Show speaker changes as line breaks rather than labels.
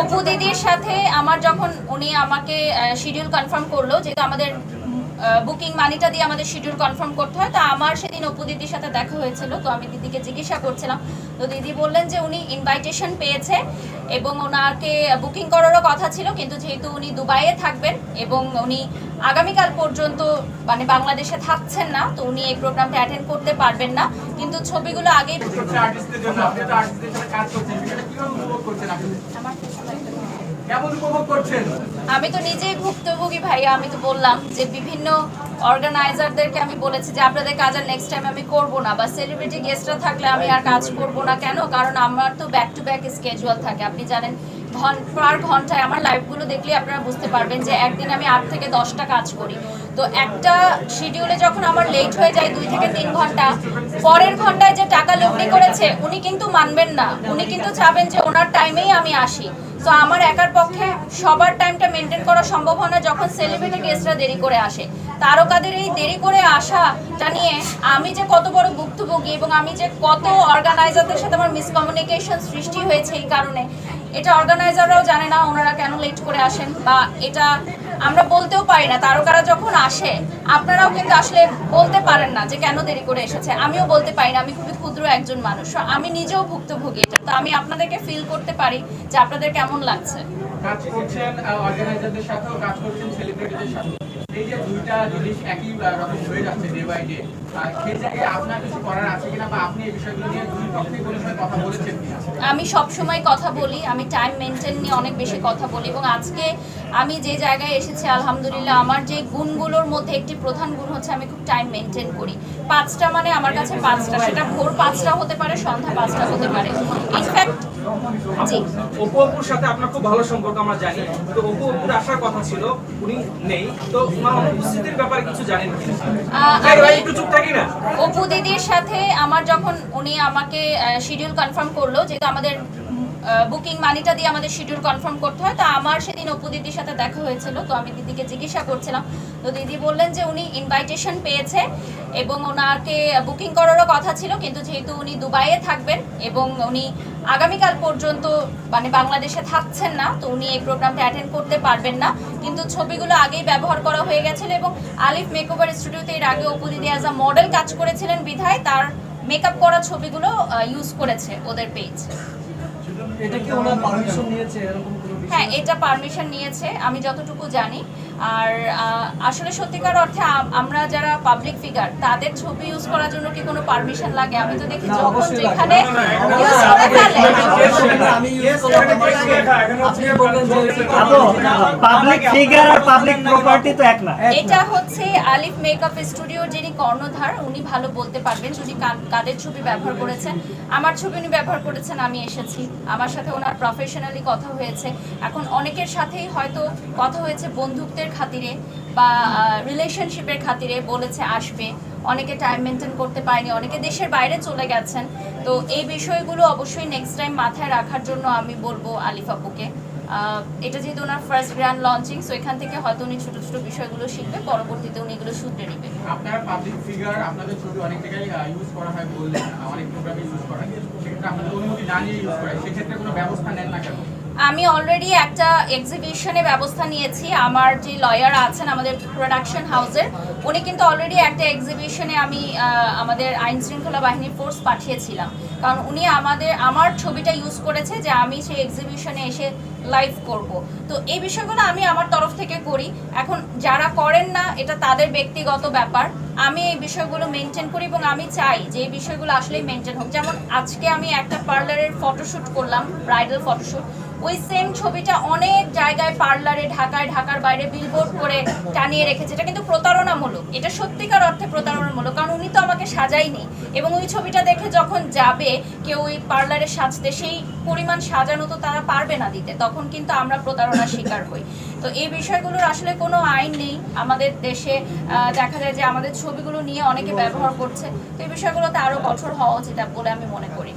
অপু দিদির সাথে আমার যখন উনি আমাকে শিডিউল কনফার্ম করল যেহেতু আমাদের বুকিং মানিটা দিয়ে আমাদের শিডিউল কনফার্ম করতে হয়। তো আমার সেদিন অপু দিদির সাথে দেখা হয়েছিল তো আমি দিদিকে জিজ্ঞাসা করছিলাম। তো দিদি বললেন যে উনি ইনভাইটেশন পেয়েছে এবং ওনাকে বুকিং করারও কথা ছিল কিন্তু যেহেতু উনি দুবাইয়ে থাকবেন এবং উনি আগামীকাল পর্যন্ত মানে বাংলাদেশে থাকছেন না তো উনি এই প্রোগ্রামটা অ্যাটেন্ড করতে পারবেন না। কিন্তু ছবিগুলো আগেই আমার আমি তো নিজেই ভুক্তভোগী ভাইয়া, আমি তো বললাম যে বিভিন্ন অর্গানাইজারদেরকে আমি বলেছি যে আপনাদের কাজ আর নেক্সট টাইম আমি করব না, বা সেলিব্রিটি গেস্টরা থাকলে আমি আর কাজ করব না কেন? কারণ আমার তো ব্যাক টু ব্যাক স্কেজুয়াল থাকে। আপনি জানেন পার ঘন্টায় আমার লাইভগুলো দেখলে আপনারা বুঝতে পারবেন যে একদিন আমি আট থেকে দশটা কাজ করি। তো একটা শিডিউলে যখন আমার লেট হয়ে যায় দুই থেকে তিন ঘণ্টা, পরের ঘন্টায় যে টাকা লগ্নি করেছে, উনি কিন্তু মানবেন না। উনি কিন্তু চাবেন যে ওনার টাইমেই আমি আসি। তো আমার একার পক্ষে সবার টাইমটা মেনটেন করা সম্ভব হয় না যখন সেলিব্রিটি গেস্টরা দেরি করে আসে। তারকাদের এই দেরি করে আসাটা নিয়ে আমি যে কত বড় ভুক্তভোগী এবং আমি যে কত অর্গানাইজারদের সাথে আমার মিসকমিউনিকেশন সৃষ্টি হয়েছে এই কারণে, এটা অর্গানাইজাররাও জানে না ওনারা কেন লেট করে আসেন বা এটা আমরা বলতেও পারি না, তারকারা যখন আসে, আপনারাও কিন্তু আসলে বলতে পারেন না যে কেন দেরি করে এসেছে। আমিও বলতে পারি না, আমি খুবই ক্ষুদ্র একজন মানুষ আমি নিজেও ভুক্তভোগী। এটা তো আমি আপনাদেরকে ফিল করতে পারি যে আপনাদের কেমন লাগছে।
কাজ করছেন অর্গানাইজারদের সাথেও কাজ করছেন সেলিব্রিটিদের সাথে এই যে দুইটা জিনিস একই রকম হয়ে যাচ্ছে ডে বাই ডে সেই জায়গায় আপনার কিছু করার আছে কিনা বা আপনি এই বিষয়গুলো নিয়ে দুই পক্ষে কোনো সময় কথা বলেছেন
আমি সব সময় কথা বলি, আমি টাইম মেনটেন নিয়ে অনেক বেশি কথা বলি এবং আজকে আমি যে জায়গায় এসেছি, আলহামদুলিল্লাহ, আমার যে গুণগুলোর মধ্যে একটি প্রধান গুণ হচ্ছে আমি খুব টাইম মেনটেন করি। পাঁচটা মানে আমার কাছে পাঁচটা, সেটা ভোর পাঁচটা হতে পারে, সন্ধ্যা পাঁচটা হতে পারে। ইনফ্যাক্ট
অপু অপুর সাথে আপনার খুব ভালো সম্পর্ক আমরা জানি। তো অপু অপুর আসার কথা ছিল উনি নেই। তো ওনার অনুপস্থিতির ব্যাপারে কিছু জানেন একটু চুপ থাকি না?
অপু দিদির সাথে আমার যখন উনি আমাকে শিডিউল কনফার্ম করল যেহেতু আমাদের বুকিং মানিটা দিয়ে আমাদের শিডিউল কনফার্ম করতে হয়। তো আমার সেদিন অপু দিদির সাথে দেখা হয়েছিল, তো আমি দিদিকে জিজ্ঞাসা করছিলাম। তো দিদি বললেন যে উনি ইনভাইটেশন পেয়েছে এবং ওনাকে বুকিং করারও কথা ছিল, কিন্তু যেহেতু উনি দুবাইয়ে থাকবেন এবং উনি আগামীকাল পর্যন্ত মানে বাংলাদেশে থাকছেন না, তো উনি এই প্রোগ্রামটা অ্যাটেন্ড করতে পারবেন না। কিন্তু ছবিগুলো আগেই ব্যবহার করা হয়ে গেছিল এবং আলিফ মেকওভার স্টুডিওতে এর আগে অপু দিদি অ্যাজ আ মডেল কাজ করেছিলেন বিধায়, তার মেকআপ করা ছবিগুলো ইউজ করেছে ওদের পেজ
এটা কি ওনার পারমিশন নিয়েছে এরকম
হ্যাঁ এটা পারমিশন নিয়েছে আমি যতটুকু জানি। আর আহ, আসলে সত্যিকার অর্থে আমরা যারা পাবলিক ফিগার তাদের ছবি ইউজ করার জন্য কি কোনো পারমিশন লাগে? আমি তো দেখি যখন যেখানে করে
পাবলিক ফিগার আর পাবলিক প্রপার্টি তো এক না।
এটা হচ্ছে আলিফ মেকআপ স্টুডিও যিনি কর্ণধার উনি ভালো বলতে পারবেন যদি কা- কাদের ছবি ব্যবহার করেছেন। আমার ছবি উনি ব্যবহার করেছেন আমি এসেছি। আমার সাথে ওনার প্রফেশনালি কথা হয়েছে। এখন অনেকের সাথেই হয়তো কথা হয়েছে বন্ধুত্বের খাতিরে বা রিলেশনশিপের খাতিরে বলেছে আসবে। অনেকে টাইম মেনটেন করতে পারেনি, অনেকে দেশের বাইরে চলে গেছেন। তো এই বিষয়গুলো অবশ্যই নেক্সট টাইম মাথায় রাখার জন্য আমি বলব আলিফ আপুকে। এটা যেহেতু ওনার ফার্স্ট গ্র্যান্ড লঞ্চিং সো এখান থেকে হয়তো উনি ছোট ছোট বিষয়গুলো শিখবে, পরবর্তীতে উনি এগুলো শুধরে নেবে।
আপনারা পাবলিক ফিগার আপনাদের ছবি অনেক জায়গায় ইউজ করা হয় বললেন অনেক প্রোগ্রামে ইউজ করা সেক্ষেত্রে আপনাদের অনুমতি না নিয়ে ইউজ সেক্ষেত্রে কোনো ব্যবস্থা নেন না কেন?
আমি অলরেডি একটা এক্সিবিশনে ব্যবস্থা নিয়েছি। আমার যে লয়ার আছেন আমাদের প্রোডাকশন হাউসের উনি কিন্তু অলরেডি একটা এক্সিবিশনে আমি আমাদের আইন শৃঙ্খলা বাহিনীর ফোর্স পাঠিয়েছিলাম। কারণ উনি আমাদের, আমার ছবিটা ইউজ করেছে যে আমি সেই এক্সিবিশনে এসে লাইভ করব। তো এই বিষয়গুলো আমি আমার তরফ থেকে করি। এখন যারা করেন না, এটা তাদের ব্যক্তিগত ব্যাপার। আমি এই বিষয়গুলো মেনটেন করি এবং আমি চাই যে এই বিষয়গুলো আসলেই মেনটেন হোক। যেমন আজকে আমি একটা পার্লারের ফটোশ্যুট করলাম ব্রাইডাল ফটোশ্যুট ওই সেম ছবিটা অনেক জায়গায় পার্লারে ঢাকায়, ঢাকার বাইরে বিলবোর্ড করে টানিয়ে রেখেছে। এটা কিন্তু প্রতারণামূলক। এটা সত্যিকার অর্থে প্রতারণামূলক, কারণ উনি তো আমাকে সাজাইনি এবং ওই ছবিটা দেখে যখন যাবে, কেউ ওই পার্লারে সাজতে, সেই পরিমাণ সাজানো তো তারা পারবে না দিতে। তখন কিন্তু আমরা প্রতারণার শিকার হই। তো এই বিষয়গুলোর আসলে কোনো আইন নেই আমাদের দেশে। দেখা যায় যে আমাদের ছবিগুলো নিয়ে অনেকে ব্যবহার করছে। তো এই বিষয়গুলোতে আরও কঠোর হওয়া উচিত বলে আমি মনে করি।